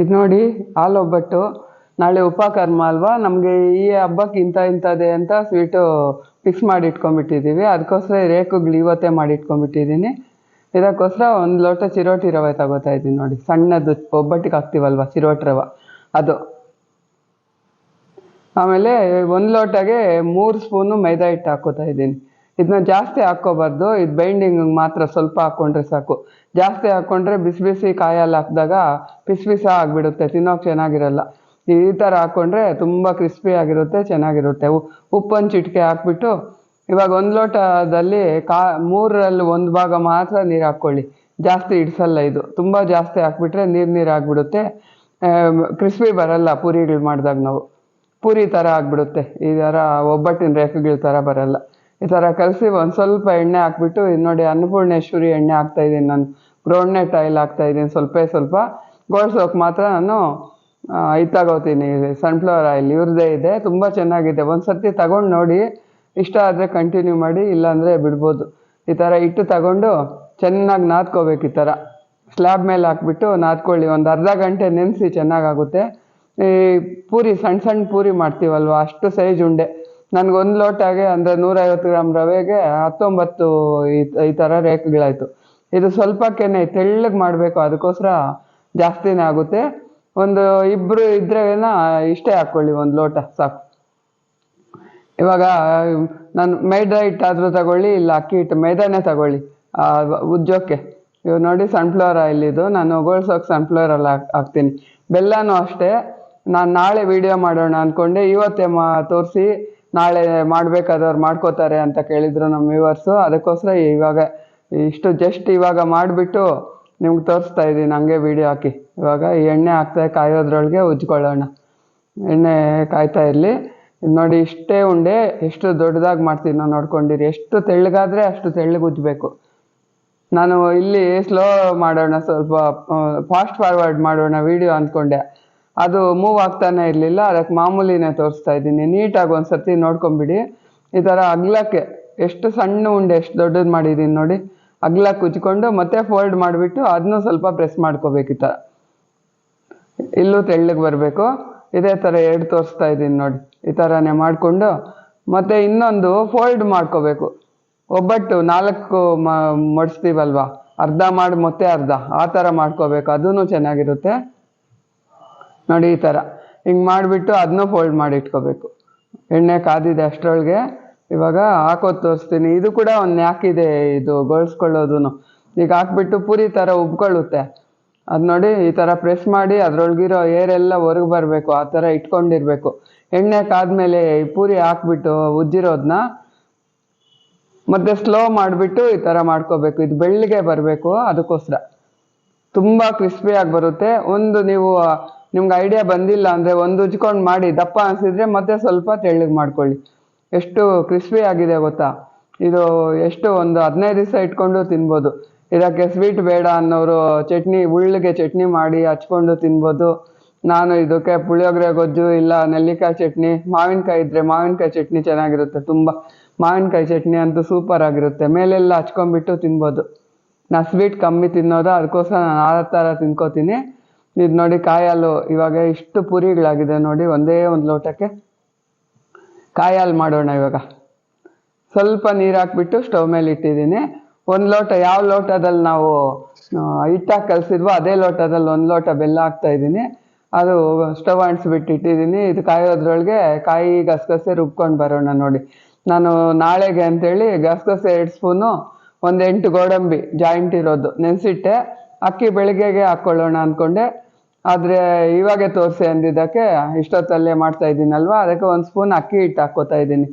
ಇದು ನೋಡಿ, ಹಾಲು ಒಬ್ಬಟ್ಟು. ನಾಳೆ ಉಪಕರ್ಮ ಅಲ್ವಾ? ನಮಗೆ ಈ ಹಬ್ಬಕ್ಕೆ ಇಂಥ ಇಂಥದ್ದೇ ಅಂತ ಸ್ವೀಟು ಫಿಕ್ಸ್ ಮಾಡಿ ಇಟ್ಕೊಂಡ್ಬಿಟ್ಟಿದ್ದೀವಿ ಅದಕ್ಕೋಸ್ಕರ ಈ ರೇಖುಗಳು ಇವತ್ತೇ ಮಾಡಿ ಇಟ್ಕೊಂಡ್ಬಿಟ್ಟಿದ್ದೀನಿ ಇದಕ್ಕೋಸ್ಕರ ಒಂದು ಲೋಟ ಚಿರೋಟಿ ರವೆ ತಗೋತಾ ಇದ್ದೀನಿ ನೋಡಿ. ಸಣ್ಣದು ಒಬ್ಬಟ್ಟಿಗೆ ಹಾಕ್ತೀವಲ್ವ? ಚಿರೋಟಿ ರವೆ. ಅದು. ಆಮೇಲೆ ಒಂದು ಲೋಟಗೆ ಮೂರು ಸ್ಪೂನು ಮೈದಾ ಹಿಟ್ಟು ಹಾಕೋತಾ ಇದ್ದೀನಿ ಇದನ್ನ ಜಾಸ್ತಿ ಹಾಕ್ಕೋಬಾರ್ದು. ಇದು ಬೈಂಡಿಂಗ್ ಮಾತ್ರ ಸ್ವಲ್ಪ ಹಾಕ್ಕೊಂಡ್ರೆ ಸಾಕು. ಜಾಸ್ತಿ ಹಾಕ್ಕೊಂಡ್ರೆ ಬಿಸಿ ಬಿಸಿ ಕಾಯಲ್ಲಿ ಹಾಕಿದಾಗ ಪಿಸ್ ಪಿಸ ಆಗಿಬಿಡುತ್ತೆ, ತಿನ್ನೋಕೆ ಚೆನ್ನಾಗಿರಲ್ಲ. ಈ ಥರ ಹಾಕ್ಕೊಂಡ್ರೆ ತುಂಬ ಕ್ರಿಸ್ಪಿ ಆಗಿರುತ್ತೆ, ಚೆನ್ನಾಗಿರುತ್ತೆ. ಉಪ್ಪೊಂದು ಚಿಟಿಕೆ ಹಾಕ್ಬಿಟ್ಟು ಇವಾಗ ಒಂದು ಲೋಟದಲ್ಲಿ ಕಾ ಮೂರರಲ್ಲಿ ಒಂದು ಭಾಗ ಮಾತ್ರ ನೀರು ಹಾಕ್ಕೊಳ್ಳಿ ಜಾಸ್ತಿ ಇಡ್ಸಲ್ಲ ಇದು. ತುಂಬ ಜಾಸ್ತಿ ಹಾಕ್ಬಿಟ್ರೆ ನೀರು ನೀರು ಆಗಿಬಿಡುತ್ತೆ. ಕ್ರಿಸ್ಪಿ ಬರಲ್ಲ ಪೂರಿಗಳು ಮಾಡಿದಾಗ ನಾವು. ಪೂರಿ ಥರ ಆಗಿಬಿಡುತ್ತೆ. ಈ ಥರ ಒಬ್ಬಟ್ಟಿನ ರೇಖೆಗಳ ಥರ ಬರಲ್ಲ. ಈ ಥರ ಕಲಸಿ ಒಂದು ಸ್ವಲ್ಪ ಎಣ್ಣೆ ಹಾಕ್ಬಿಟ್ಟು, ಇದು ನೋಡಿ ಅನ್ನಪೂರ್ಣೇಶ್ವರಿ ಎಣ್ಣೆ ಹಾಕ್ತಾ ಇದ್ದೀನಿ ನಾನು. ಗ್ರೌಂಡ್ನೆಟ್ ಆಯಿಲ್ ಹಾಕ್ತಾ ಇದ್ದೀನಿ ಸ್ವಲ್ಪ ಸ್ವಲ್ಪ. ಗೋಳ್ಸೋಕೆ ಮಾತ್ರ ನಾನು ಇದು ತಗೋತೀನಿ ಸನ್ಫ್ಲವರ್ ಆಯಿಲ್ ಇವ್ರದ್ದೇ ಇದೆ, ತುಂಬ ಚೆನ್ನಾಗಿದೆ. ಒಂದು ಸರ್ತಿ ತಗೊಂಡು ನೋಡಿ, ಇಷ್ಟ ಆದರೆ ಕಂಟಿನ್ಯೂ ಮಾಡಿ, ಇಲ್ಲಾಂದರೆ ಬಿಡ್ಬೋದು. ಈ ಥರ ಇಟ್ಟು ತಗೊಂಡು ಚೆನ್ನಾಗಿ ನಾದ್ಕೋಬೇಕು ಈ ಥರ ಸ್ಲ್ಯಾಬ್ ಮೇಲೆ ಹಾಕ್ಬಿಟ್ಟು ನಾದ್ಕೊಳ್ಳಿ. ಒಂದು ಅರ್ಧ ಗಂಟೆ ನೆನೆಸಿ ಚೆನ್ನಾಗಾಗುತ್ತೆ ಈ ಪೂರಿ ಸಣ್ಣ ಸಣ್ಣ ಪೂರಿ ಮಾಡ್ತೀವಲ್ವ, ಅಷ್ಟು ಸೈಜ್ ಉಂಡೆ. ನನಗೊಂದು ಲೋಟಗೆ ಅಂದರೆ ನೂರೈವತ್ತು ಗ್ರಾಮ್ ರವೆಗೆ ಹತ್ತೊಂಬತ್ತು ಈ ಈ ಥರ ರೇಖೆಗಳಾಯಿತು ಇದು ಕೆನೆ, ತೆಳ್ಳಗೆ ಮಾಡಬೇಕು, ಅದಕ್ಕೋಸ್ಕರ ಜಾಸ್ತಿನೇ ಆಗುತ್ತೆ. ಒಂದು ಇಬ್ಬರು ಇದ್ರೆನ ಇಷ್ಟೇ ಹಾಕ್ಕೊಳ್ಳಿ ಒಂದು ಲೋಟ, ಸಾಕು. ಇವಾಗ, ನಾನು ಮೈದಾ ಹಿಟ್ಟಾದರೂ ತಗೊಳ್ಳಿ, ಇಲ್ಲ ಅಕ್ಕಿ ಹಿಟ್ಟು, ಮೈದಾನೇ ತಗೊಳ್ಳಿ. ಉಜ್ಜೋಕ್ಕೆ ಇವಾಗ ನೋಡಿ ಸನ್ಫ್ಲವರ್ ಆಯಿಲ್ ಇದು. ನಾನು ಗೋಳ್ಸೋಕೆ ಸನ್ಫ್ಲವರ್ ಅಲ್ಲಿ ಹಾಕ್, ಹಾಕ್ತೀನಿ. ಬೆಲ್ಲನೂ ಅಷ್ಟೇ. ನಾನು ನಾಳೆ ವಿಡಿಯೋ ಮಾಡೋಣ ಅಂದ್ಕೊಂಡೆ ಇವತ್ತೇ ಮಾ, ತೋರಿಸಿ ನಾಳೆ ಮಾಡ್ಬೇಕಾದವ್ರು ಮಾಡ್ಕೋತಾರೆ ಅಂತ ಕೇಳಿದ್ರು ನಮ್ಮ ವ್ಯೂವರ್ಸು ಅದಕ್ಕೋಸ್ಕರ ಇವಾಗ ಇಷ್ಟು ಜಸ್ಟ್ ಇವಾಗ ಮಾಡಿಬಿಟ್ಟು ನಿಮ್ಗೆ ತೋರಿಸ್ತಾ ಇದ್ದೀನಿ. ಹಂಗೆ ವಿಡಿಯೋ ಹಾಕಿ. ಇವಾಗ ಈ ಎಣ್ಣೆ ಹಾಕ್ತಾ ಕಾಯೋದ್ರೊಳಗೆ ಉಜ್ಕೊಳ್ಳೋಣ. ಎಣ್ಣೆ ಕಾಯ್ತಾ ಇರಲಿ. ನೋಡಿ ಇಷ್ಟೇ ಉಂಡೆ. ಎಷ್ಟು ದೊಡ್ಡದಾಗಿ ಮಾಡ್ತೀನಿ ನಾನು ನೋಡ್ಕೊಂಡಿರಿ. ಎಷ್ಟು ತೆಳ್ಳಗಾದ್ರೆ ಅಷ್ಟು ತೆಳ್ಳಗೆ ಉಜ್ಜಬೇಕು ನಾನು ಇಲ್ಲಿ ಸ್ಲೋ ಮಾಡೋಣ ಸ್ವಲ್ಪ ಫಾಸ್ಟ್ ಫಾರ್ವರ್ಡ್ ಮಾಡೋಣ ವಿಡಿಯೋ ಅಂದ್ಕೊಂಡೆ ಅದು ಮೂವ್ ಆಗ್ತಾನೆ ಇರಲಿಲ್ಲ, ಅದಕ್ಕೆ ಮಾಮೂಲಿನೇ ತೋರಿಸ್ತಾ ಇದ್ದೀನಿ. ನೀಟಾಗಿ ಒಂದು ಸರ್ತಿ ನೋಡ್ಕೊಂಬಿಡಿ. ಈ ಥರ ಅಗ್ಲಕ್ಕೆ ಎಷ್ಟು ಸಣ್ಣ ಉಂಡೆ ಎಷ್ಟು ದೊಡ್ಡದು ಮಾಡಿದ್ದೀನಿ ನೋಡಿ. ಅಗ್ಲ ಕುಚ್ಕೊಂಡು ಮತ್ತೆ ಫೋಲ್ಡ್ ಮಾಡಿಬಿಟ್ಟು ಅದನ್ನು ಸ್ವಲ್ಪ ಪ್ರೆಸ್ ಮಾಡ್ಕೋಬೇಕು ಇಲ್ಲೂ ತೆಳ್ಳಗೆ ಬರಬೇಕು. ಇದೇ ಥರ ಎರಡು ತೋರಿಸ್ತಾ ಇದ್ದೀನಿ ನೋಡಿ. ಈ ಥರನೇ ಮಾಡಿಕೊಂಡು ಮತ್ತು ಇನ್ನೊಂದು ಫೋಲ್ಡ್ ಮಾಡ್ಕೋಬೇಕು. ಒಬ್ಬಟ್ಟು ನಾಲ್ಕು ಮಡಿಸ್ತೀವಲ್ವ? ಅರ್ಧ ಮಾಡಿ, ಮತ್ತೆ ಅರ್ಧ. ಆ ಥರ ಮಾಡ್ಕೋಬೇಕು. ಅದೂ ಚೆನ್ನಾಗಿರುತ್ತೆ. ನೋಡಿ ಈ ಥರ ಹಿಂಗೆ ಮಾಡಿಬಿಟ್ಟು ಅದನ್ನೂ ಫೋಲ್ಡ್ ಮಾಡಿ ಇಟ್ಕೋಬೇಕು. ಎಣ್ಣೆ ಕಾದಿದೆ ಅಷ್ಟರೊಳಗೆ, ಇವಾಗ ಹಾಕೋದು ತೋರಿಸ್ತೀನಿ. ಇದು ಕೂಡ ಒಂದು ನ್ಯಾಕಿದೆ ಇದು ಗೋಳಿಸ್ಕೊಳ್ಳೋದು ಈಗ ಹಾಕ್ಬಿಟ್ಟು ಪೂರಿ ಥರ ಉಬ್ಕೊಳ್ಳುತ್ತೆ. ಅದು ನೋಡಿ, ಈ ಥರ ಪ್ರೆಸ್ ಮಾಡಿ ಅದ್ರೊಳಗಿರೋ ಏರೆಲ್ಲ ಹೊರಗೆ ಬರಬೇಕು, ಆ ಥರ ಇಟ್ಕೊಂಡಿರಬೇಕು. ಎಣ್ಣೆ ಕಾದ್ಮೇಲೆ ಈ ಪೂರಿ ಹಾಕ್ಬಿಟ್ಟು ಉಜ್ಜಿರೋದನ್ನ ಮತ್ತೆ ಸ್ಲೋ ಮಾಡಿಬಿಟ್ಟು ಈ ಥರ ಮಾಡ್ಕೋಬೇಕು. ಇದು ಬೆಳ್ಳಿಗೆ ಬರಬೇಕು, ಅದಕ್ಕೋಸ್ಕರ. ತುಂಬ ಕ್ರಿಸ್ಪಿಯಾಗಿ ಬರುತ್ತೆ. ಒಂದು ನೀವು ನಿಮ್ಗೆ ಐಡಿಯಾ ಬಂದಿಲ್ಲ ಅಂದರೆ ಒಂದು ಉಜ್ಕೊಂಡು ಮಾಡಿ, ದಪ್ಪ ಅನಿಸಿದ್ರೆ ಮತ್ತೆ ಸ್ವಲ್ಪ ತೆಳ್ಳಗೆ ಮಾಡ್ಕೊಳ್ಳಿ. ಎಷ್ಟು ಕ್ರಿಸ್ಪಿ ಆಗಿದೆ ಗೊತ್ತಾ? ಇದು ಎಷ್ಟು ಒಂದು ಹದಿನೈದು ದಿವಸ ಇಟ್ಕೊಂಡು ತಿನ್ಬೋದು. ಇದಕ್ಕೆ ಸ್ವೀಟ್ ಬೇಡ ಅನ್ನೋರು ಚಟ್ನಿ, ಉಳ್ಳಿಗೆ ಚಟ್ನಿ ಮಾಡಿ ಹಚ್ಕೊಂಡು ತಿನ್ಬೋದು. ನಾನು ಇದಕ್ಕೆ ಪುಳಿಯೋಗರೆ, ಗೊಜ್ಜು ಇಲ್ಲ ನೆಲ್ಲಿಕಾಯಿ ಚಟ್ನಿ. ಮಾವಿನಕಾಯಿ ಇದ್ದರೆ ಮಾವಿನಕಾಯಿ ಚಟ್ನಿ ಚೆನ್ನಾಗಿರುತ್ತೆ ತುಂಬ. ಮಾವಿನಕಾಯಿ ಚಟ್ನಿ ಅಂತೂ ಸೂಪರ್ ಆಗಿರುತ್ತೆ. ಮೇಲೆಲ್ಲ ಹಚ್ಕೊಂಡ್ಬಿಟ್ಟು ತಿನ್ಬೋದು. ನಾ ಸ್ವೀಟ್ ಕಮ್ಮಿ ತಿನ್ನೋದು? ಅದಕ್ಕೋಸ್ಕರ ನಾನು ಆ ಥರ ತಿನ್ಕೋತೀನಿ. ಇದು ನೋಡಿ ಕಾಯಾಲು ಇವಾಗ ಇಷ್ಟು ಪುರಿಗಳಾಗಿದೆ ನೋಡಿ, ಒಂದೇ ಒಂದು ಲೋಟಕ್ಕೆ ಕಾಯಾಲು ಮಾಡೋಣ ಇವಾಗ. ಸ್ವಲ್ಪ ನೀರು ಹಾಕ್ಬಿಟ್ಟು ಸ್ಟವ್ ಮೇಲೆ ಇಟ್ಟಿದ್ದೀನಿ. ಒಂದು ಲೋಟ ಯಾವ ಲೋಟದಲ್ಲಿ ನಾವು ಹಿಟ್ಟಾಗಿ ಕಲಿಸಿದ್ವೋ ಅದೇ ಲೋಟದಲ್ಲಿ ಒಂದು ಲೋಟ ಬೆಲ್ಲ ಹಾಕ್ತಾ ಇದ್ದೀನಿ. ಅದು ಸ್ಟವ್ ಅಂಟಿಸ್ಬಿಟ್ಟು ಇಟ್ಟಿದ್ದೀನಿ. ಇದು ಕಾಯೋದ್ರೊಳಗೆ ಕಾಯಿ ಗಸಗಸೆ ರುಬ್ಕೊಂಡು ಬರೋಣ ನೋಡಿ. ನಾನು ನಾಳೆಗೆ ಅಂತೇಳಿ ಗಸಗಸೆ ಎರಡು ಸ್ಪೂನು, ಒಂದು ಎಂಟು ಗೋಡಂಬಿ ಜಾಯಿಂಟ್ ಇರೋದು ನೆನೆಸಿಟ್ಟೆ. ಅಕ್ಕಿ ಬೆಳಿಗ್ಗೆಗೆ ಹಾಕ್ಕೊಳ್ಳೋಣ ಅಂದ್ಕೊಂಡೆ ಆದರೆ ಇವಾಗೆ ತೋರಿಸಿ ಅಂದಿದ್ದಕ್ಕೆ ಇಷ್ಟೊತ್ತಲ್ಲೇ ಮಾಡ್ತಾ ಇದ್ದೀನಲ್ವ? ಅದಕ್ಕೆ ಒಂದು ಸ್ಪೂನ್ ಅಕ್ಕಿ ಹಿಟ್ಟು ಹಾಕ್ಕೋತಾ ಇದ್ದೀನಿ.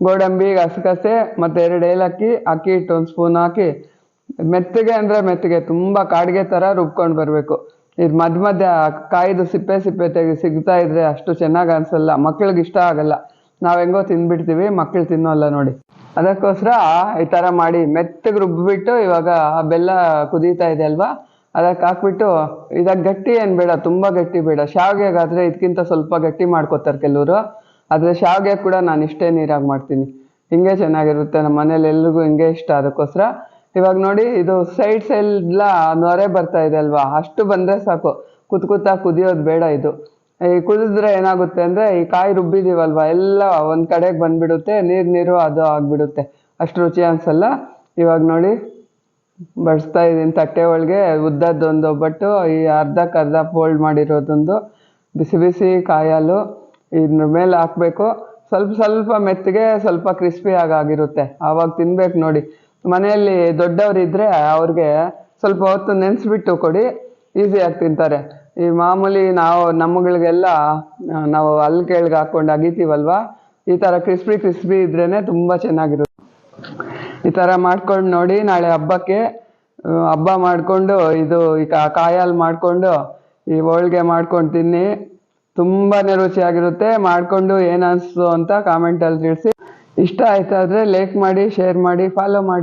ಗೋಡಂಬಿ, ಗಸಗಸೆ ಮತ್ತು ಎರಡು ಏಲಕ್ಕಿ, ಅಕ್ಕಿ ಹಿಟ್ಟು ಒಂದು ಸ್ಪೂನ್ ಹಾಕಿ ಮೆತ್ತಗೆ ಅಂದರೆ ಮೆತ್ತಗೆ, ತುಂಬ ಕಾಡಿಗೆ ಥರ ರುಬ್ಕೊಂಡು ಬರಬೇಕು. ಇದು ಮಧ್ಯ ಮಧ್ಯ ಕಾಯ್ದು ಸಿಪ್ಪೆ ಸಿಪ್ಪೆ ತೆಗೆ ಸಿಗ್ತಾ ಇದ್ರೆ ಅಷ್ಟು ಚೆನ್ನಾಗಿ ಅನಿಸಲ್ಲ. ಮಕ್ಳಿಗೆ ಇಷ್ಟ ಆಗಲ್ಲ. ನಾವು ಹೆಂಗೋ ತಿಂದ್ಬಿಡ್ತೀವಿ ಮಕ್ಳು ತಿನ್ನೋಲ್ಲ ನೋಡಿ. ಅದಕ್ಕೋಸ್ಕರ ಈ ಥರ ಮಾಡಿ ಮೆತ್ತಗೆ ರುಬ್ಬಿಬಿಟ್ಟು ಇವಾಗ ಆ ಬೆಲ್ಲ ಕುದೀತಾ ಇದೆ ಅಲ್ವಾ? ಅದಕ್ಕೆ ಹಾಕ್ಬಿಟ್ಟು ಇದಾಗ ಗಟ್ಟಿ ಏನು ಬೇಡ, ತುಂಬ ಗಟ್ಟಿ ಬೇಡ. ಶಾವಿಗೆಗಾದರೆ ಇದಕ್ಕಿಂತ ಸ್ವಲ್ಪ ಗಟ್ಟಿ ಮಾಡ್ಕೋತಾರೆ ಕೆಲವರು. ಆದರೆ ಶಾವಿಗೆ ಕೂಡ ನಾನು ಇಷ್ಟೇ ನೀರಾಗಿ ಮಾಡ್ತೀನಿ. ಹಿಂಗೆ ಚೆನ್ನಾಗಿರುತ್ತೆ ನಮ್ಮ ಮನೇಲಿ ಎಲ್ರಿಗೂ ಹಿಂಗೆ ಇಷ್ಟ. ಅದಕ್ಕೋಸ್ಕರ ಇವಾಗ ನೋಡಿ, ಇದು ಸೈಡ್ ಎಲ್ಲ ನೊರೆ ಬರ್ತಾ ಇದೆ ಅಲ್ವಾ? ಅಷ್ಟು ಬಂದರೆ ಸಾಕು. ಕೂತ್ ಕೂತಾ ಕುದಿಯೋದು ಬೇಡ ಇದು. ಈ ಕುದಿದ್ರೆ ಏನಾಗುತ್ತೆ ಅಂದ್ರೆ ಈ ಕಾಯಿ ರುಬ್ಬಿದೀವಲ್ವಾ, ಎಲ್ಲ ಒಂದ್ ಕಡೆಗೆ ಬಂದ್ಬಿಡುತ್ತೆ, ನೀರ್ ನೀರು ಅದು ಆಗ್ಬಿಡುತ್ತೆ. ಅಷ್ಟು ರುಚಿ ಅನ್ಸಲ್ಲ. ಇವಾಗ ನೋಡಿ, ಬಡಿಸ್ತಾ ಇದ್ದೀನಿ ತಟ್ಟೆ ಒಳಗೆ ಉದ್ದದ್ದೊಂದು ಒಬ್ಬಟ್ಟು, ಈ ಅರ್ಧಕ್ಕೆ ಅರ್ಧ ಫೋಲ್ಡ್ ಮಾಡಿರೋದೊಂದು ಬಿಸಿ ಬಿಸಿ ಕಾಯಲು ಇದ್ರ ಮೇಲೆ ಹಾಕ್ಬೇಕು. ಸ್ವಲ್ಪ ಸ್ವಲ್ಪ ಮೆತ್ತಗೆ, ಸ್ವಲ್ಪ ಕ್ರಿಸ್ಪಿ ಆಗಿರುತ್ತೆ. ಆವಾಗ ತಿನ್ಬೇಕು ನೋಡಿ. ಮನೆಯಲ್ಲಿ ದೊಡ್ಡವರಿದ್ರೆ ಅವ್ರಿಗೆ ಸ್ವಲ್ಪ ಹೊತ್ತು ನೆನೆಸ್ಬಿಟ್ಟು ಕೊಡಿ ಈಸಿಯಾಗಿ ತಿಂತಾರೆ. ಈ ಮಾಮೂಲಿ ನಾವು ನಮ್ಮಗಳಿಗೆಲ್ಲ ನಾವು ಅಲ್ಲಿ ಕೆಳಗೆ ಹಾಕೊಂಡು ಅಗಿತೀವಲ್ವಾ? ಈ ಥರ ಕ್ರಿಸ್ಪಿ ಕ್ರಿಸ್ಪಿ ಇದ್ರೇನೆ ತುಂಬ ಚೆನ್ನಾಗಿರುತ್ತೆ. ಈ ಥರ ಮಾಡ್ಕೊಂಡು ನೋಡಿ, ನಾಳೆ ಹಬ್ಬಕ್ಕೆ ಹಬ್ಬ ಮಾಡಿಕೊಂಡು ಇದು ಈ ಕಾಯಲ್ಲಿ ಮಾಡಿಕೊಂಡು ಈ ಹೋಳ್ಗೆ ಮಾಡ್ಕೊಂಡು ತಿನ್ನಿ. ತುಂಬಾ ರುಚಿಯಾಗಿರುತ್ತೆ. ಮಾಡಿಕೊಂಡು ಏನು ಅನಿಸ್ತು ಅಂತ ಕಾಮೆಂಟಲ್ಲಿ ತಿಳಿಸಿ. ಇಷ್ಟ ಆಯ್ತಾದ್ರೆ ಲೈಕ್ ಮಾಡಿ ಶೇರ್ ಮಾಡಿ ಫಾಲೋ ಮಾಡಿ.